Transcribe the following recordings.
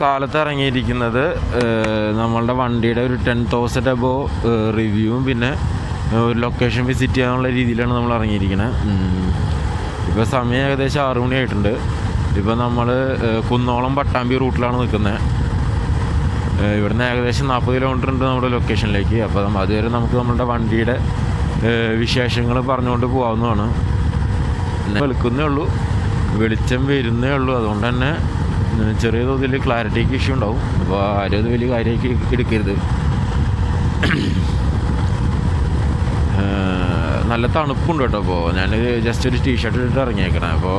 കാലത്ത് ഇറങ്ങിയിരിക്കുന്നത് നമ്മളുടെ വണ്ടിയുടെ ഒരു ടെൻ തൗസൻഡ് അബോ റിവ്യൂവും പിന്നെ ഒരു ലൊക്കേഷൻ വിസിറ്റ് ചെയ്യാനുള്ള രീതിയിലാണ് നമ്മൾ ഇറങ്ങിയിരിക്കുന്നത് ഇപ്പോൾ സമയം ഏകദേശം ആറു മണിയായിട്ടുണ്ട്. ഇപ്പോൾ നമ്മൾ കുന്നോളം പട്ടാമ്പി റൂട്ടിലാണ് നിൽക്കുന്നത്. ഇവിടുന്ന് ഏകദേശം നാൽപ്പത് കിലോമീറ്റർ ഉണ്ട് നമ്മുടെ ലൊക്കേഷനിലേക്ക്. അപ്പോൾ അതുവരെ നമുക്ക് നമ്മളുടെ വണ്ടിയുടെ വിശേഷങ്ങൾ പറഞ്ഞുകൊണ്ട് പോകാവുന്നതാണ് വെളുക്കുന്നേ ഉള്ളൂ വെളിച്ചം വരുന്നേ ഉള്ളൂ. അതുകൊണ്ട് തന്നെ ചെറിയ തോതിൽ ക്ലാരിറ്റിക്ക് ഇഷ്യൂ ഉണ്ടാവും. അപ്പോൾ ആരും അത് വലിയ കാര്യമാക്കി എടുക്കരുത്. നല്ല തണുപ്പുണ്ട് കേട്ടോ അപ്പോൾ ഞാൻ ജസ്റ്റ് ഒരു ടീഷർട്ട് ഇട്ടിട്ട് ഇറങ്ങിയേക്കണേ. അപ്പോൾ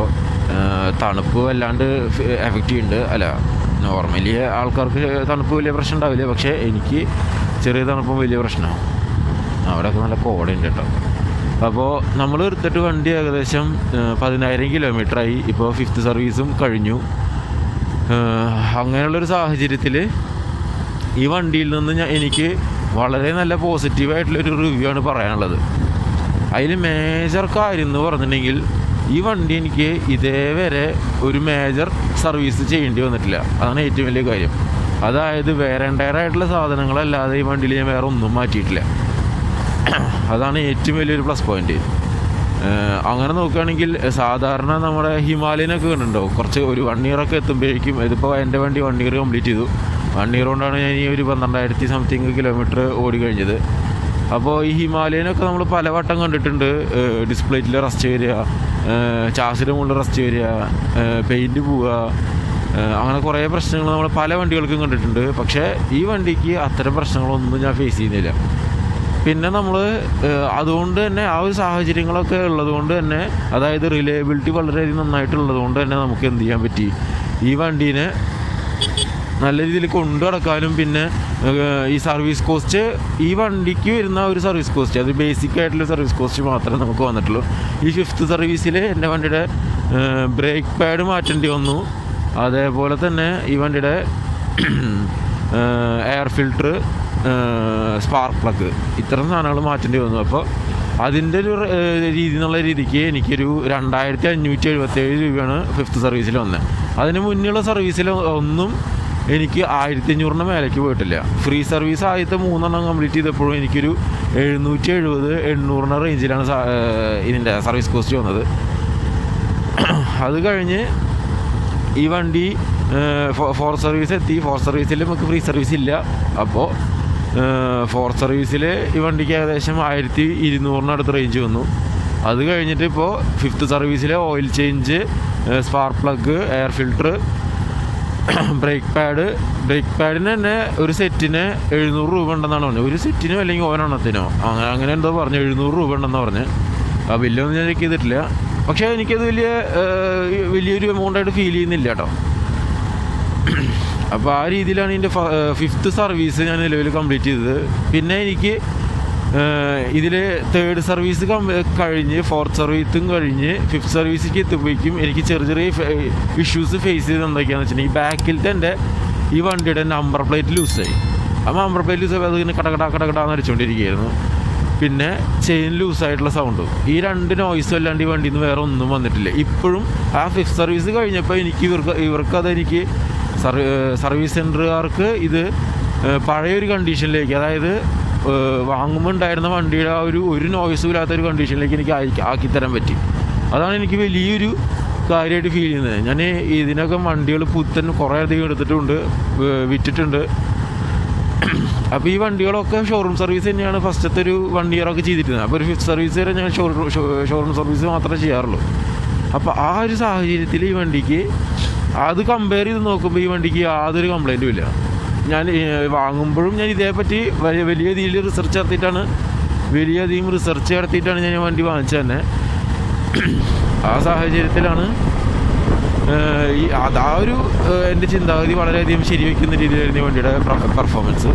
തണുപ്പ് വല്ലാണ്ട് എഫക്റ്റ് ചെയ്യുന്നുണ്ട് അല്ല നോർമലി ആൾക്കാർക്ക് തണുപ്പ് വലിയ പ്രശ്നം ഉണ്ടാവില്ല. പക്ഷേ എനിക്ക് ചെറിയ തണുപ്പും വലിയ പ്രശ്നമാണ്. അവിടെയൊക്കെ നല്ല കോടയുണ്ട് കേട്ടോ. അപ്പോൾ നമ്മൾ എടുത്തിട്ട് വണ്ടി ഏകദേശം പതിനായിരം കിലോമീറ്ററായി ഇപ്പോൾ ഫിഫ്ത്ത് സർവീസും കഴിഞ്ഞു. അങ്ങനെയുള്ളൊരു സാഹചര്യത്തിൽ ഈ വണ്ടിയിൽ നിന്ന് ഞാൻ എനിക്ക് വളരെ നല്ല പോസിറ്റീവായിട്ടുള്ളൊരു റിവ്യൂ ആണ് പറയാനുള്ളത്. അതിൽ മേജർ കാര്യം എന്ന് പറഞ്ഞിട്ടുണ്ടെങ്കിൽ ഈ വണ്ടി എനിക്ക് ഇതേവരെ ഒരു മേജർ സർവീസ് ചെയ്യേണ്ടി വന്നിട്ടില്ല. അതാണ് ഏറ്റവും വലിയ കാര്യം. അതായത് വേറെ ആയിട്ടുള്ള സാധനങ്ങളല്ലാതെ ഈ വണ്ടിയിൽ ഞാൻ വേറെ ഒന്നും മാറ്റിയിട്ടില്ല. അതാണ് ഏറ്റവും വലിയൊരു പ്ലസ് പോയിന്റ് അങ്ങനെ നോക്കുകയാണെങ്കിൽ സാധാരണ നമ്മുടെ ഹിമാലയനൊക്കെ കണ്ടുണ്ടോ കുറച്ച് ഒരു വൺ ഇയറൊക്കെ എത്തുമ്പോഴേക്കും ഇതിപ്പോൾ എന്റെ വണ്ടി വൺ ഇയർ കംപ്ലീറ്റ് ചെയ്തു. വൺ ഇയർ കൊണ്ടാണ് ഞാൻ ഈ ഒരു പന്ത്രണ്ടായിരത്തി സംതിങ് കിലോമീറ്റർ ഓടി കഴിഞ്ഞത്. അപ്പോൾ ഈ ഹിമാലയനൊക്കെ നമ്മൾ പല വട്ടം കണ്ടിട്ടുണ്ട്. ഡിസ്പ്ലേറ്റിൽ റസ്റ്റ് വരിക ചാസിന്റെ മുകളിൽ റസ്റ്റ് വരിക പെയിന്റ് പോവുക അങ്ങനെ കുറേ പ്രശ്നങ്ങൾ നമ്മൾ പല വണ്ടികൾക്കും കണ്ടിട്ടുണ്ട്. പക്ഷേ ഈ വണ്ടിക്ക് അത്തരം പ്രശ്നങ്ങളൊന്നും ഞാൻ ഫേസ് ചെയ്യുന്നില്ല. പിന്നെ നമ്മൾ അതുകൊണ്ട് തന്നെ ആ ഒരു സാഹചര്യങ്ങളൊക്കെ ഉള്ളത് കൊണ്ട് തന്നെ അതായത് റിലയബിലിറ്റി വളരെയധികം നന്നായിട്ടുള്ളത് കൊണ്ട് തന്നെ നമുക്ക് എന്ത് ചെയ്യാൻ പറ്റി? ഈ വണ്ടീനെ നല്ല രീതിയിൽ കൊണ്ടു നടക്കാനും പിന്നെ ഈ സർവീസ് കോസ്റ്റ് ഈ വണ്ടിക്ക് വരുന്ന ഒരു സർവീസ് കോസ്റ്റ് അത് ബേസിക് ആയിട്ടുള്ള സർവീസ് കോസ്റ്റ് മാത്രമേ നമുക്ക് വന്നിട്ടുള്ളൂ. ഈ ഫിഫ്ത്ത് സർവീസിൽ എന്റെ വണ്ടിയുടെ ബ്രേക്ക് പാഡ് മാറ്റേണ്ടി വന്നു. അതേപോലെ തന്നെ ഈ വണ്ടിയുടെ എയർ ഫിൽട്ടർ സ്പാർക്ക് പ്ലഗ് ഇത്തരം സാധനങ്ങൾ മാറ്റേണ്ടി വന്നു. അപ്പോൾ അതിന്റെ ഒരു രീതി എന്നുള്ള രീതിക്ക് എനിക്കൊരു രണ്ടായിരത്തി അഞ്ഞൂറ്റി എഴുപത്തേഴ് രൂപയാണ് ഫിഫ്ത്ത് സർവീസിൽ വന്നത് അതിന് മുന്നുള്ള സർവീസിൽ ഒന്നും എനിക്ക് ആയിരത്തി അഞ്ഞൂറിന് മേലേക്ക് പോയിട്ടില്ല. ഫ്രീ സർവീസ് ആദ്യത്തെ മൂന്നെണ്ണം കംപ്ലീറ്റ് ചെയ്തപ്പോഴും എനിക്കൊരു എഴുന്നൂറ്റി എഴുപത് എണ്ണൂറിന് റേഞ്ചിലാണ് ഇതിന്റെ സർവീസ് കോസ്റ്റ് വന്നത്. അത് കഴിഞ്ഞ് ഈ വണ്ടി ഫോർ സർവീസ് എത്തി. ഫോർ സർവീസിൽ നമുക്ക് ഫ്രീ സർവീസ് ഇല്ല. അപ്പോൾ ഫോർ സർവീസിൽ ഈ വണ്ടിക്ക് ഏകദേശം ആയിരത്തി ഇരുന്നൂറിനടുത്ത് റേഞ്ച് വന്നു. അത് കഴിഞ്ഞിട്ട് ഇപ്പോൾ fifth സർവീസിലെ oil change spark plug air filter brake pad brake പാഡിന് തന്നെ ഒരു സെറ്റിന് എഴുന്നൂറ് രൂപ ഉണ്ടെന്നാണ് പറഞ്ഞത്. ഒരു സെറ്റിനോ അല്ലെങ്കിൽ ഓരോണത്തിനോ അങ്ങനെ അങ്ങനെ എന്തോ പറഞ്ഞു എഴുന്നൂറ് രൂപ ഉണ്ടെന്ന് പറഞ്ഞ്. ആ ബില്ലൊന്നും ഞാൻ ചെക്ക് ചെയ്തിട്ടില്ല. പക്ഷേ എനിക്കത് വലിയ വലിയൊരു എമൗണ്ടായിട്ട് ഫീൽ ചെയ്യുന്നില്ല കേട്ടോ. അപ്പോൾ ആ രീതിയിലാണ് എന്റെ ഫിഫ്ത്ത് സർവീസ് ഞാൻ നിലവിൽ കംപ്ലീറ്റ് ചെയ്തത്. പിന്നെ എനിക്ക് ഇതിൽ തേർഡ് സർവീസ് കഴിഞ്ഞ് ഫോർത്ത് സർവീസും കഴിഞ്ഞ് ഫിഫ്ത് സർവീസിലേക്ക് എത്തുമ്പോഴേക്കും എനിക്ക് ചെറിയ ചെറിയ ഇഷ്യൂസ് ഫേസ് ചെയ്ത് എന്തൊക്കെയാണെന്ന് വെച്ചിട്ടുണ്ടെങ്കിൽ ബാക്കിലത്തെ എന്റെ ഈ വണ്ടിയുടെ നമ്പർ പ്ലേറ്റ് ലൂസായി ആ നമ്പർ പ്ലേറ്റ് ലൂസ് അത് ഇങ്ങനെ കടകട കടകടാന്ന് അടിച്ചുകൊണ്ടിരിക്കുകയായിരുന്നു പിന്നെ ചെയിൻ ലൂസായിട്ടുള്ള സൗണ്ടും ഈ രണ്ട് നോയ്സും അല്ലാണ്ട് ഈ വണ്ടിയിൽ നിന്ന് വേറെ ഒന്നും വന്നിട്ടില്ല. ഇപ്പോഴും ആ ഫിഫ്ത് സർവീസ് കഴിഞ്ഞപ്പോൾ എനിക്ക് ഇവർക്ക് ഇവർക്ക് സർവീ സർവീസ് സെന്ററുകാർക്ക് ഇത് പഴയൊരു കണ്ടീഷനിലേക്ക് അതായത് വാങ്ങുമ്പോൾ ഉണ്ടായിരുന്ന വണ്ടിയുടെ ആ ഒരു ഒരു നോയ്സും ഇല്ലാത്ത ഒരു കണ്ടീഷനിലേക്ക് എനിക്ക് ആക്കി ആക്കിത്തരാൻ പറ്റി. അതാണ് എനിക്ക് വലിയൊരു കാര്യമായിട്ട് ഫീൽ ചെയ്യുന്നത്. ഞാൻ ഇതിനൊക്കെ വണ്ടികൾ പുത്തൻ കുറേ അധികം എടുത്തിട്ടുണ്ട് വിറ്റിട്ടുണ്ട്. അപ്പോൾ ഈ വണ്ടികളൊക്കെ ഷോറൂം സർവീസ് തന്നെയാണ് ഫസ്റ്റത്തെ ഒരു വൺ ഇയറൊക്കെ ചെയ്തിരുന്നത്. അപ്പോൾ ഒരു ഫിഫ്റ്റ് സർവീസ് വരെ ഞാൻ ഷോറൂം സർവീസ് മാത്രമേ ചെയ്യാറുള്ളൂ. അപ്പോൾ ആ ഒരു സാഹചര്യത്തിൽ ഈ വണ്ടിക്ക് അത് കമ്പയർ ചെയ്ത് നോക്കുമ്പോൾ ഈ വണ്ടിക്ക് യാതൊരു കംപ്ലൈന്റും ഇല്ല. ഞാൻ വാങ്ങുമ്പോഴും ഞാൻ ഇതേപ്പറ്റി വലിയ വലിയ രീതിയിൽ റിസർച്ച് നടത്തിയിട്ടാണ് വലിയധികം റിസർച്ച് നടത്തിയിട്ടാണ് ഞാൻ വണ്ടി വാങ്ങിച്ചത് തന്നെ. ആ സാഹചര്യത്തിലാണ് ഈ അതാ ഒരു എന്റെ ചിന്താഗതി വളരെയധികം ശരിവെക്കുന്ന രീതിയിലായിരുന്നു ഈ വണ്ടിയുടെ പെർഫോമൻസ്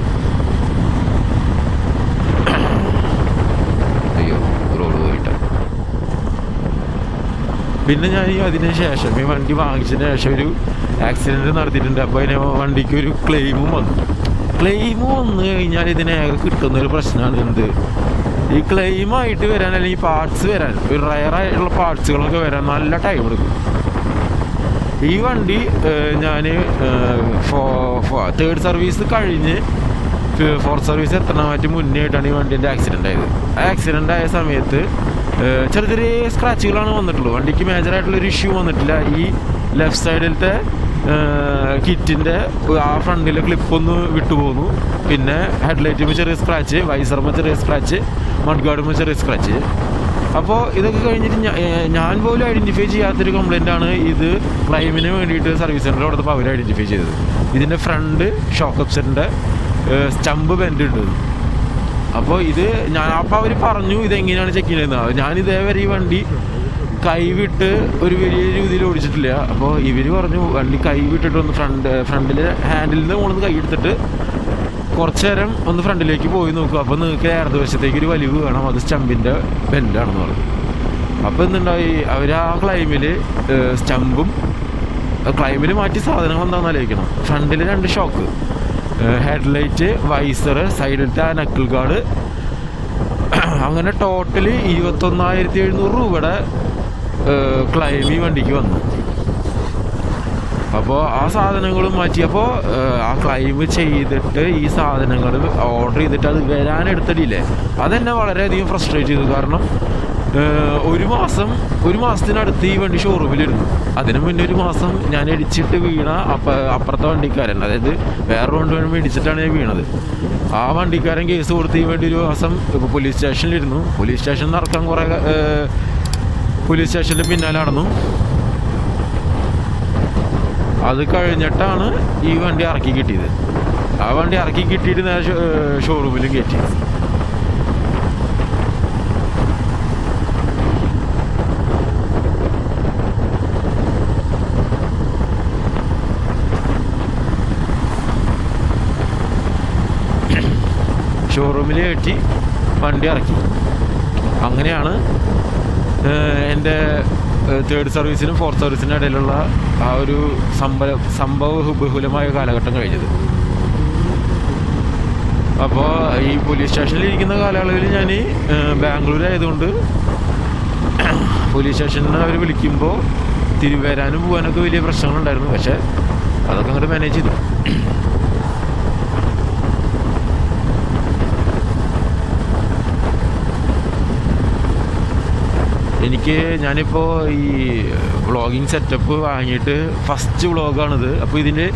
അയ്യോ റോഡ് പോയിട്ടാ പിന്നെ ഞാൻ അതിന് ശേഷം ഈ വണ്ടി വാങ്ങിച്ചതിന് ശേഷം ഒരു ആക്സിഡന്റ് നടത്തിയിട്ടുണ്ട്. അപ്പോൾ അതിന് വണ്ടിക്ക് ഒരു ക്ലെയിമും വന്നു. ക്ലെയിം വന്നു കഴിഞ്ഞാൽ ഇതിനേക കിട്ടുന്ന കിട്ടുന്നൊരു പ്രശ്നമാണ് എന്ത്? ഈ ക്ലെയിമായിട്ട് വരാൻ അല്ലെങ്കിൽ പാർട്സ് വരാൻ ഒരു റയറായിട്ടുള്ള പാർട്സുകളൊക്കെ വരാൻ നല്ല ടൈം എടുക്കും. ഈ വണ്ടി ഞാൻ തേർഡ് സർവീസ് കഴിഞ്ഞ് ഫോർത്ത് സർവീസ് എത്തണമായിട്ട് മുന്നേ ആയിട്ടാണ് ഈ വണ്ടീന്റെ ആക്സിഡന്റ് ആയത്. ആക്സിഡന്റ് ആയ സമയത്ത് ചെറിയ ചെറിയ സ്ക്രാച്ചുകളാണ് വന്നിട്ടുള്ളൂ വണ്ടിക്ക് മേജറായിട്ടുള്ളൊരു ഇഷ്യൂ വന്നിട്ടില്ല. ഈ ലെഫ്റ്റ് സൈഡിലത്തെ കിറ്റിന്റെ ആ ഫ്രണ്ടിലെ ക്ലിപ്പൊന്ന് വിട്ടുപോകുന്നു പിന്നെ ഹെഡ്ലൈറ്റുമ്പോൾ ചെറിയ സ്ക്രാച്ച് വൈസറുമ്പോൾ ചെറിയ സ്ക്രാച്ച് മഡ്ഗാർഡുമ്പോൾ ചെറിയ സ്ക്രാച്ച് അപ്പോൾ ഇതൊക്കെ കഴിഞ്ഞിട്ട് ഞാൻ പോലും ഐഡന്റിഫൈ ചെയ്യാത്തൊരു കംപ്ലൈന്റ് ആണ് ഇത് ക്ലൈമിന് വേണ്ടിയിട്ട് സർവീസ് സെന്ററിൽ കൊടുത്തപ്പോൾ അവർ ഐഡന്റിഫൈ ചെയ്തത്. ഇതിന്റെ ഫ്രണ്ട് ഷോക്ക് സ്റ്റമ്പ് ബെൻഡ് ഉണ്ട് അപ്പോൾ ഇത് ഞാൻ അപ്പോൾ അവർ പറഞ്ഞു ഇതെങ്ങനെയാണ് ചെക്ക് ചെയ്യുന്നത്? ഞാൻ ഇതേവരെ ഈ വണ്ടി കൈവിട്ട് ഒരു വലിയ രീതിയിൽ ഓടിച്ചിട്ടില്ല. അപ്പോൾ ഇവർ പറഞ്ഞു വണ്ടി കൈവിട്ടിട്ട് ഒന്ന് ഫ്രണ്ട് ഫ്രണ്ടിൽ ഹാൻഡിൽ നിന്ന് കൊണ്ടു കൈ എടുത്തിട്ട് കുറച്ച് നേരം ഒന്ന് ഫ്രണ്ടിലേക്ക് പോയി നോക്കുക അപ്പോൾ നിങ്ങൾക്ക് ഇടതുവശത്തേക്ക് ഒരു വലിവ് വേണം. അത് സ്റ്റമ്പിന്റെ ബെൻഡാണെന്ന് പറഞ്ഞു. അപ്പോൾ എന്തുണ്ടായി? അവർ ആ ക്ലൈമിൽ സ്റ്റമ്പും ക്ലൈമിൽ മാറ്റി സാധനങ്ങൾ എന്താണെന്ന് ആലോചിക്കണം. ഫ്രണ്ടിൽ രണ്ട് ഷോക്ക് ഹെഡ്ലൈറ്റ് വൈസർ സൈഡിലത്തെ ആ നക്കിൾ ഗാർഡ് അങ്ങനെ ടോട്ടൽ ഇരുപത്തൊന്നായിരത്തി എഴുന്നൂറ് രൂപയുടെ ക്ലൈം ഈ വണ്ടിക്ക് വന്നു. അപ്പോൾ ആ സാധനങ്ങളും മാറ്റി. അപ്പോൾ ആ ക്ലൈം ചെയ്തിട്ട് ഈ സാധനങ്ങൾ ഓർഡർ ചെയ്തിട്ട് അത് വരാൻ എടുത്തിട്ടില്ലേ? അതെന്നെ വളരെയധികം ഫ്രസ്ട്രേറ്റ് ചെയ്തു. കാരണം ഒരു മാസം ഒരു മാസത്തിനടുത്ത് ഈ വണ്ടി ഷോറൂമിലിരുന്നു അതിനു മുന്നേ ഒരു മാസം ഞാൻ ഇടിച്ചിട്ട് വീണ അപ്പ അപ്പുറത്തെ വണ്ടിക്കാരൻ അതായത് വേറെ വണ്ടി വേണം ഇടിച്ചിട്ടാണ് ഞാൻ വീണത്. ആ വണ്ടിക്കാരൻ കേസ് കൊടുത്ത് ഈ വണ്ടി ഒരു മാസം ഇപ്പോൾ പോലീസ് സ്റ്റേഷനിലിരുന്നു പോലീസ് സ്റ്റേഷനിൽ നടക്കാൻ കുറേ പോലീസ് സ്റ്റേഷനിൽ പിന്നാലെ നടന്നു. അത് കഴിഞ്ഞിട്ടാണ് ഈ വണ്ടി ഇറക്കി കിട്ടിയത്. ആ വണ്ടി ഇറക്കി കിട്ടിയിട്ട് നേരെ ഷോറൂമിലും കയറ്റി ഷോറൂമിൽ കയറ്റി വണ്ടി ഇറക്കി. അങ്ങനെയാണ് എന്റെ തേർഡ് സർവീസിനും ഫോർത്ത് സർവീസിനും ഇടയിലുള്ള ആ ഒരു സംഭവ സംഭവ ബഹുലമായ കാലഘട്ടം കഴിഞ്ഞത്. അപ്പോൾ ഈ പോലീസ് സ്റ്റേഷനിൽ ഇരിക്കുന്ന കാലയളവിൽ ഞാൻ ബാംഗ്ലൂർ ആയതുകൊണ്ട് പോലീസ് സ്റ്റേഷനിൽ അവർ വിളിക്കുമ്പോൾ തിരുവരാനും പോകാനൊക്കെ വലിയ പ്രശ്നങ്ങളുണ്ടായിരുന്നു. പക്ഷേ അതൊക്കെ അങ്ങോട്ട് മാനേജ് ചെയ്തു. എനിക്ക് ഞാനിപ്പോൾ ഈ വ്ളോഗിങ് സെറ്റപ്പ് വാങ്ങിയിട്ട് ഫസ്റ്റ് വ്ളോഗാണിത് അപ്പോൾ ഇതിന്റെ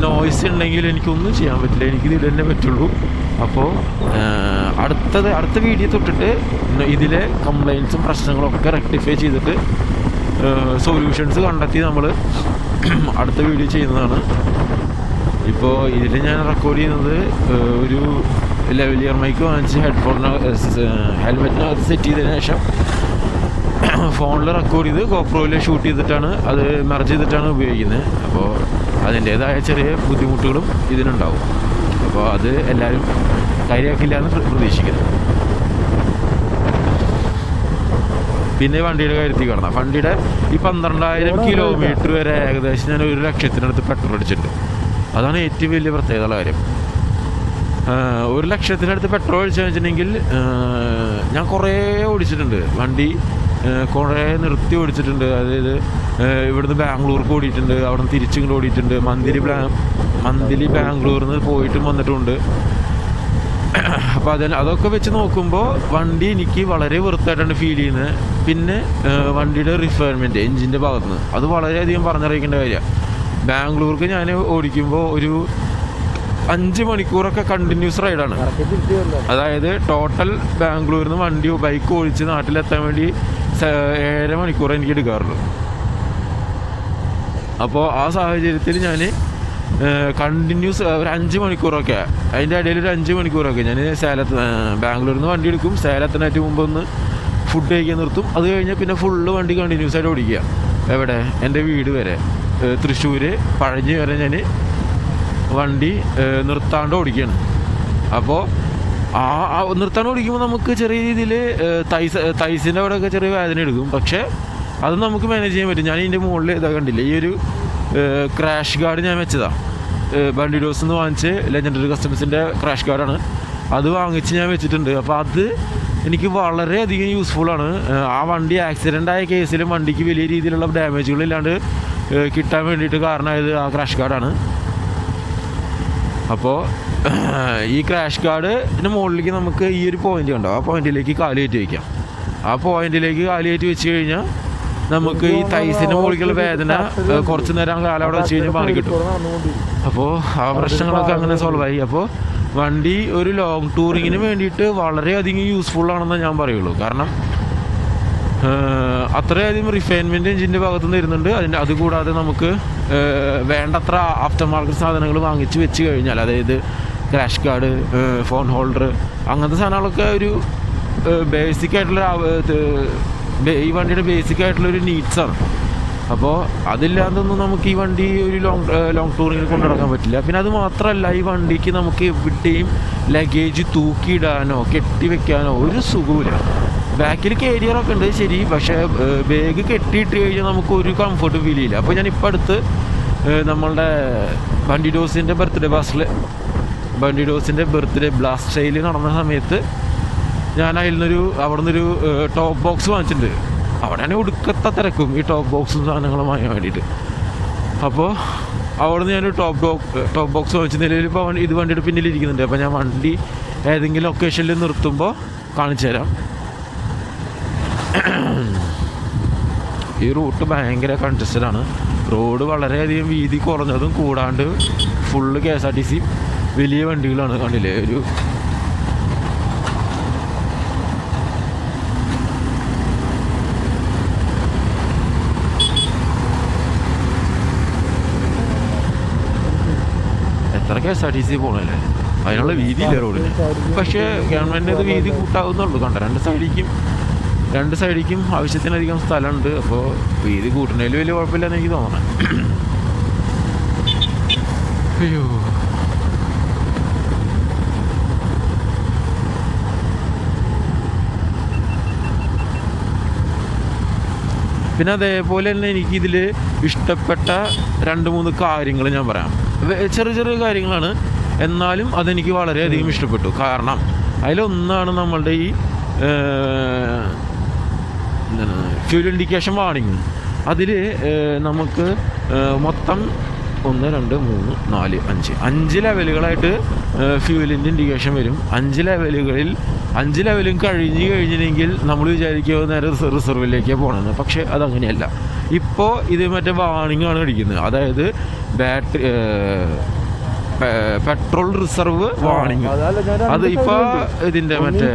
നോയ്സ് ഉണ്ടെങ്കിൽ എനിക്കൊന്നും ചെയ്യാൻ പറ്റില്ല. എനിക്കിത് ഇത് തന്നെ പറ്റുള്ളൂ അപ്പോൾ അടുത്തത് അടുത്ത വീഡിയോ തൊട്ടിട്ട് ഇതിലെ കംപ്ലയിൻസും പ്രശ്നങ്ങളൊക്കെ റെക്ടിഫൈ ചെയ്തിട്ട് സൊല്യൂഷൻസ് കണ്ടെത്തി നമ്മൾ അടുത്ത വീഡിയോ ചെയ്യുന്നതാണ്. ഇപ്പോൾ ഇതിൽ ഞാൻ റെക്കോർഡ് ചെയ്യുന്നത് ഒരു ലെവലിയർ മൈക്ക് വാങ്ങിച്ച് ഹെഡ്ഫോണിന് ഹെൽമെറ്റിനകത്ത് സെറ്റ് ചെയ്തതിന് ശേഷം ഫോണിൽ റെക്കോർഡ് ചെയ്ത് ഗോപ്രോയിൽ ഷൂട്ട് ചെയ്തിട്ടാണ് അത് മെർജ് ചെയ്തിട്ടാണ് ഉപയോഗിക്കുന്നത് അപ്പോൾ അതിന്റേതായ ചെറിയ ബുദ്ധിമുട്ടുകളും ഇതിനുണ്ടാവും. അപ്പോൾ അത് എല്ലാവരും കാര്യമാക്കില്ല എന്ന് പ്ര- പ്രതീക്ഷിക്കുന്നു. പിന്നെ വണ്ടിയുടെ കാര്യത്തിൽ കാണാം. വണ്ടിയുടെ ഈ പന്ത്രണ്ടായിരം കിലോമീറ്റർ വരെ ഏകദേശം ഞാൻ ഒരു ലക്ഷത്തിനടുത്ത് പെട്രോൾ അടിച്ചിട്ടുണ്ട്. അതാണ് ഏറ്റവും വലിയ പ്രത്യേകതയുള്ള കാര്യം. ഒരു ലക്ഷത്തിനടുത്ത് പെട്രോൾ അടിച്ചു വെച്ചിട്ടുണ്ടെങ്കിൽ ഞാൻ കുറേ ഓടിച്ചിട്ടുണ്ട്. വണ്ടി കുറേ നിർത്തി ഓടിച്ചിട്ടുണ്ട്. അതായത് ഇവിടുന്ന് ബാംഗ്ലൂർക്ക് ഓടിയിട്ടുണ്ട് അവിടെ നിന്ന് തിരിച്ചിങ്ങോട്ട് ഓടിയിട്ടുണ്ട്. മന്തിരി മന്തിരി ബാംഗ്ലൂരിൽ നിന്ന് പോയിട്ടും വന്നിട്ടുണ്ട്. അപ്പോൾ അതിന് അതൊക്കെ വെച്ച് നോക്കുമ്പോൾ വണ്ടി എനിക്ക് വളരെ വെറുത്തായിട്ടാണ് ഫീൽ ചെയ്യുന്നത്. പിന്നെ വണ്ടിയുടെ റിഫയർമെന്റ് എൻജിന്റെ ഭാഗത്ത് നിന്ന് അത് വളരെയധികം പറഞ്ഞറിയിക്കേണ്ട കാര്യമാണ് ബാംഗ്ലൂർക്ക് ഞാൻ ഓടിക്കുമ്പോൾ ഒരു അഞ്ച് മണിക്കൂറൊക്കെ കണ്ടിന്യൂസ് റൈഡാണ് അതായത് ടോട്ടൽ ബാംഗ്ലൂരിൽ നിന്ന് വണ്ടി ബൈക്ക് ഓടിച്ച് നാട്ടിലെത്താൻ വേണ്ടി ഏഴര മണിക്കൂർ എനിക്ക് എടുക്കാറുള്ളൂ. അപ്പോൾ ആ സാഹചര്യത്തിൽ ഞാൻ കണ്ടിന്യൂസ് ഒരു അഞ്ച് മണിക്കൂറൊക്കെ അതിന്റെ ഇടയിൽ ഒരു അഞ്ച് മണിക്കൂറൊക്കെ ഞാൻ സേലത്ത് ബാംഗ്ലൂരിൽ നിന്ന് വണ്ടി എടുക്കും. സേലത്തിനായിട്ട് മുമ്പ് ഒന്ന് ഫുഡ് കഴിക്കാൻ നിർത്തും. അത് കഴിഞ്ഞാൽ പിന്നെ ഫുള്ള് വണ്ടി കണ്ടിന്യൂസ് ആയിട്ട് ഓടിക്കുക. എവിടെ? എന്റെ വീട് വരെ. തൃശ്ശൂർ പഴഞ്ഞ് വരെ ഞാൻ വണ്ടി നിർത്താണ്ട് ഓടിക്കുകയാണ് അപ്പോൾ ആ നിർത്താണ്ട് ഓടിക്കുമ്പോൾ നമുക്ക് ചെറിയ രീതിയിൽ തൈസ് തൈസിന്റെ അവിടെയൊക്കെ ചെറിയ വേദന എടുക്കും. പക്ഷേ അത് നമുക്ക് മാനേജ് ചെയ്യാൻ പറ്റും. ഞാൻ ഇതിന്റെ മുകളിൽ ഇതാ കണ്ടില്ല ഈ ഒരു ക്രാഷ് ഗാർഡ് ഞാൻ വെച്ചതാണ് ബണ്ടിഡോസ് എന്ന് വാങ്ങിച്ച് ലെജൻഡറി കസ്റ്റമേഴ്സിന്റെ ക്രാഷ് ഗാർഡാണ് അത് വാങ്ങിച്ച് ഞാൻ വെച്ചിട്ടുണ്ട്. അപ്പോൾ അത് എനിക്ക് വളരെയധികം യൂസ്ഫുള്ളാണ് ആ വണ്ടി ആക്സിഡന്റ് ആയ കേസിലും വണ്ടിക്ക് വലിയ രീതിയിലുള്ള ഡാമേജുകളില്ലാണ്ട് കിട്ടാൻ വേണ്ടിയിട്ട് കാരണമായത് ആ ക്രാഷ് കാർഡാണ് അപ്പോൾ ഈ ക്രാഷ് കാർഡിന് മുകളിലേക്ക് നമുക്ക് ഈ ഒരു പോയിന്റ് ഉണ്ടാവും ആ പോയിന്റിലേക്ക് കാലുകയറ്റി വയ്ക്കാം ആ പോയിന്റിലേക്ക് കാലുകയറ്റി വെച്ച് കഴിഞ്ഞാൽ നമുക്ക് ഈ തൈസിന്റെ മുകളിലുള്ള വേദന കുറച്ചു നേരം കാലം അവിടെ വെച്ച് കഴിഞ്ഞാൽ മാറി കിട്ടും. അപ്പോൾ ആ പ്രശ്നങ്ങളൊക്കെ അങ്ങനെ സോൾവ് ആയി. അപ്പോൾ വണ്ടി ഒരു ലോങ് ടൂറിങ്ങിന് വേണ്ടിയിട്ട് വളരെയധികം യൂസ്ഫുൾ ആണെന്ന് ഞാൻ പറയുള്ളൂ. കാരണം അത്രയധികം റിഫൈൻമെന്റ് എഞ്ചിന്റെ ഭാഗത്തു നിന്ന് വരുന്നുണ്ട്. അതിന്റെ അതുകൂടാതെ നമുക്ക് വേണ്ടത്ര ആഫ്റ്റർ മാർക്കറ്റ് സാധനങ്ങൾ വാങ്ങിച്ച് വെച്ച് കഴിഞ്ഞാൽ അതായത് ക്രാഷ് കാർഡ് ഫോൺ ഹോൾഡർ അങ്ങനത്തെ സാധനങ്ങളൊക്കെ ഒരു ബേസിക് ആയിട്ടുള്ള ഈ വണ്ടിയുടെ ബേസിക് ആയിട്ടുള്ള ഒരു നീഡ്സാണ് അപ്പോൾ അതില്ലാതൊന്നും നമുക്ക് ഈ വണ്ടി ഒരു ലോങ് ലോങ് ടൂറിങ്ങിൽ കൊണ്ടു നടക്കാൻ പറ്റില്ല. പിന്നെ അത് മാത്രമല്ല ഈ വണ്ടിക്ക് നമുക്ക് എവിടെയും ലഗേജ് തൂക്കിയിടാനോ കെട്ടി വെക്കാനോ ഒരു സുഖമില്ല ബാക്കിൽ കേരിയറൊക്കെ ഉണ്ട് ശരി. പക്ഷേ ബാഗ് കെട്ടിയിട്ട് കഴിഞ്ഞാൽ നമുക്ക് ഒരു കംഫർട്ട് ഫീൽ ചെയ്യില്ല അപ്പോൾ ഞാൻ ഇപ്പം അടുത്ത് നമ്മളുടെ ബണ്ടി ഡോസിന്റെ ബർത്ത്ഡേ ബാസിൽ ബണ്ടി ഡോസിന്റെ ബർത്ത്ഡേ ബ്ലാസ്റ്റ് ഷെയിൽ നടന്ന സമയത്ത് ഞാൻ അതിൽ നിന്നൊരു അവിടെ നിന്നൊരു ടോപ്പ് ബോക്സ് വാങ്ങിച്ചിട്ടുണ്ട്. അവിടെയാണ് ഒടുക്കത്തെ തിരക്കും ഈ ടോപ്പ് ബോക്സും സാധനങ്ങളും വാങ്ങാൻ വേണ്ടിയിട്ട്. അപ്പോൾ അവിടെ നിന്ന് ഞാനൊരു ടോപ്പ് ബോക്സ് ടോപ്പ് ബോക്സ് വാങ്ങിച്ച നിലയിൽ ഇപ്പോൾ ഇത് വണ്ടിയുടെ പിന്നിൽ ഇരിക്കുന്നുണ്ട് അപ്പോൾ ഞാൻ വണ്ടി ഏതെങ്കിലും ലൊക്കേഷനിൽ നിർത്തുമ്പോൾ കാണിച്ചു തരാം ഈ റൂട്ട് ഭയങ്കര കൺജസ്റ്റഡ് ആണ്. റോഡ് വളരെയധികം വീതി കുറഞ്ഞതും കൂടാണ്ട് full K S R T C വലിയ വണ്ടികളാണ് കണ്ടില്ലേ? ഒരു എത്ര K S R T C പോകണല്ലേ അതിനുള്ള വീതിയില്ല റോഡിന് പക്ഷേ ഗവൺമെന്റ് വീതി കൂട്ടാവുന്നുള്ളൂ കണ്ട? രണ്ട് സൈഡിലേക്കും രണ്ട് സൈഡിലേക്കും ആവശ്യത്തിനധികം സ്ഥലമുണ്ട്. അപ്പോൾ വീതി കൂട്ടുന്നതിൽ വലിയ കുഴപ്പമില്ലെന്ന് എനിക്ക് തോന്നണം. അയ്യോ. പിന്നെ അതേപോലെ തന്നെ എനിക്കിതിൽ ഇഷ്ടപ്പെട്ട രണ്ട് മൂന്ന് കാര്യങ്ങൾ ഞാൻ പറയാം. ചെറിയ ചെറിയ കാര്യങ്ങളാണ്. എന്നാലും അതെനിക്ക് വളരെയധികം ഇഷ്ടപ്പെട്ടു. കാരണം അതിലൊന്നാണ് നമ്മളുടെ ഈ ഫ്യൂൽ ഇൻഡിക്കേഷൻ വാണിങ് അതിൽ നമുക്ക് മൊത്തം ഒന്ന് രണ്ട് മൂന്ന് നാല് അഞ്ച്. അഞ്ച് ലെവലുകളായിട്ട് ഫ്യൂലിന്റെ ഇൻഡിക്കേഷൻ വരും. അഞ്ച് ലെവലുകളിൽ അഞ്ച് ലെവലും കഴിഞ്ഞ് കഴിഞ്ഞില്ലെങ്കിൽ നമ്മൾ വിചാരിക്കുക നേരെ റിസർവിലേക്ക് പോകണമെന്ന് പക്ഷേ അതങ്ങനെയല്ല. ഇപ്പോൾ ഇത് മറ്റേ വാണിംഗ് ആണ് അടിക്കുന്നത്. അതായത് ബാറ്ററി പെട്രോൾ റിസർവ് വാണിംഗ്. അത് ഇപ്പൊ ഇതിന്റെ മറ്റേ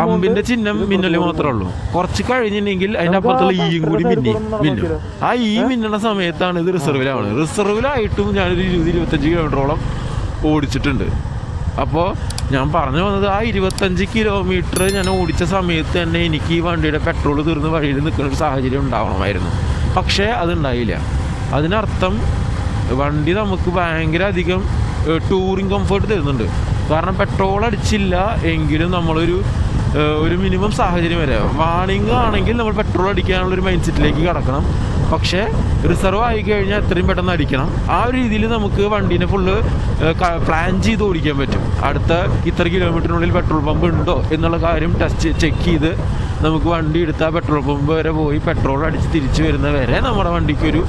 പമ്പിന്റെ ചിഹ്നം മിന്നൽ മാത്രമേ ഉള്ളൂ. കുറച്ച് കഴിഞ്ഞിട്ടുണ്ടെങ്കിൽ അതിന്റെ അപ്പുറത്തുള്ള ഈയും കൂടി മിന്നി മിന്നും. ആ ഈ മിന്നണ സമയത്താണ് ഇത് റിസർവിലാണ് റിസർവിലായിട്ടും ഞാനൊരു ഇരുപത് ഇരുപത്തഞ്ച് കിലോമീറ്ററോളം ഓടിച്ചിട്ടുണ്ട്. അപ്പോൾ ഞാൻ പറഞ്ഞു വന്നത് ആ ഇരുപത്തഞ്ച് കിലോമീറ്റർ ഞാൻ ഓടിച്ച സമയത്ത് തന്നെ എനിക്ക് ഈ വണ്ടിയുടെ പെട്രോൾ തീർന്ന് വഴിയിൽ നിൽക്കുന്ന ഒരു സാഹചര്യം ഉണ്ടാവണമായിരുന്നു. പക്ഷേ അതുണ്ടായില്ല. അതിനർത്ഥം വണ്ടി നമുക്ക് ഭയങ്കര അധികം ടൂറിങ് കംഫർട്ട് തരുന്നുണ്ട്. കാരണം പെട്രോൾ അടിച്ചില്ല എങ്കിലും നമ്മളൊരു ഒരു മിനിമം സാഹചര്യം വരെ. വാണിംഗ് ആണെങ്കിൽ നമ്മൾ പെട്രോൾ അടിക്കാനുള്ള ഒരു മൈൻഡ് സെറ്റിലേക്ക് കടക്കണം. പക്ഷേ റിസർവ് ആയി കഴിഞ്ഞാൽ എത്രയും പെട്ടെന്ന് അടിക്കണം. ആ ഒരു രീതിയിൽ നമുക്ക് വണ്ടീനെ ഫുള്ള് പ്ലാൻ ചെയ്ത് ഓടിക്കാൻ പറ്റും. അടുത്ത ഇത്ര കിലോമീറ്ററിനുള്ളിൽ പെട്രോൾ പമ്പ് ഉണ്ടോ എന്നുള്ള കാര്യം ടെസ്റ്റ് ചെക്ക് ചെയ്ത് നമുക്ക് വണ്ടി എടുത്താൽ പെട്രോൾ പമ്പ് വരെ പോയി പെട്രോൾ അടിച്ച് തിരിച്ചു വരുന്ന വരെ നമ്മുടെ വണ്ടിക്കൊരു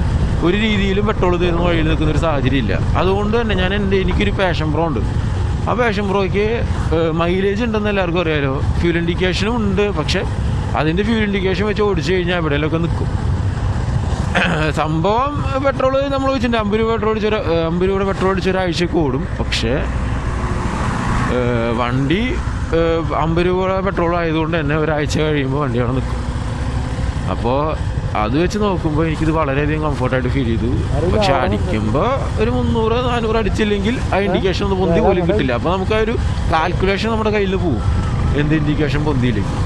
ഒരു രീതിയിലും പെട്രോൾ തീർന്ന് വഴിയിൽ നിൽക്കുന്ന ഒരു സാഹചര്യം ഇല്ല. അതുകൊണ്ട് തന്നെ ഞാൻ എന്റെ എനിക്കൊരു പാഷൻ പ്രോ ഉണ്ട്. ആ പാഷൻ പ്രോയ്ക്ക് മൈലേജ് ഉണ്ടെന്ന് എല്ലാവർക്കും അറിയാലോ. ഫ്യൂൽ ഇൻഡിക്കേഷനും ഉണ്ട്. പക്ഷേ അതിന്റെ ഫ്യൂൽ ഇൻഡിക്കേഷൻ വെച്ച് ഓടിച്ചു കഴിഞ്ഞാൽ എവിടെയെങ്കിലുമൊക്കെ നിൽക്കും. സംഭവം പെട്രോൾ നമ്മൾ വെച്ചിട്ടുണ്ട്. അമ്പത് രൂപ പെട്രോൾ അടിച്ചൊരു അമ്പത് രൂപയുടെ പെട്രോൾ അടിച്ചൊരാഴ്ചയ്ക്ക് ഓടും. പക്ഷേ വണ്ടി അമ്പത് രൂപ പെട്രോൾ ആയതുകൊണ്ട് തന്നെ ഒരാഴ്ച കഴിയുമ്പോൾ വണ്ടി അവിടെ നിൽക്കും. അപ്പോൾ അത് വെച്ച് നോക്കുമ്പോൾ എനിക്കിത് വളരെയധികം കംഫർട്ടായിട്ട് ഫീൽ ചെയ്തു. പക്ഷെ അടിക്കുമ്പോൾ ഒരു മുന്നൂറ് നാനൂറ് അടിച്ചില്ലെങ്കിൽ ആ ഇൻഡിക്കേഷൻ ഒന്ന് പൊന്തി പോലും കിട്ടില്ല. അപ്പോൾ നമുക്ക് ആ ഒരു കാൽക്കുലേഷൻ നമ്മുടെ കയ്യിൽ പോകും എന്ത് ഇൻഡിക്കേഷൻ പൊന്തിയില്ലെങ്കിൽ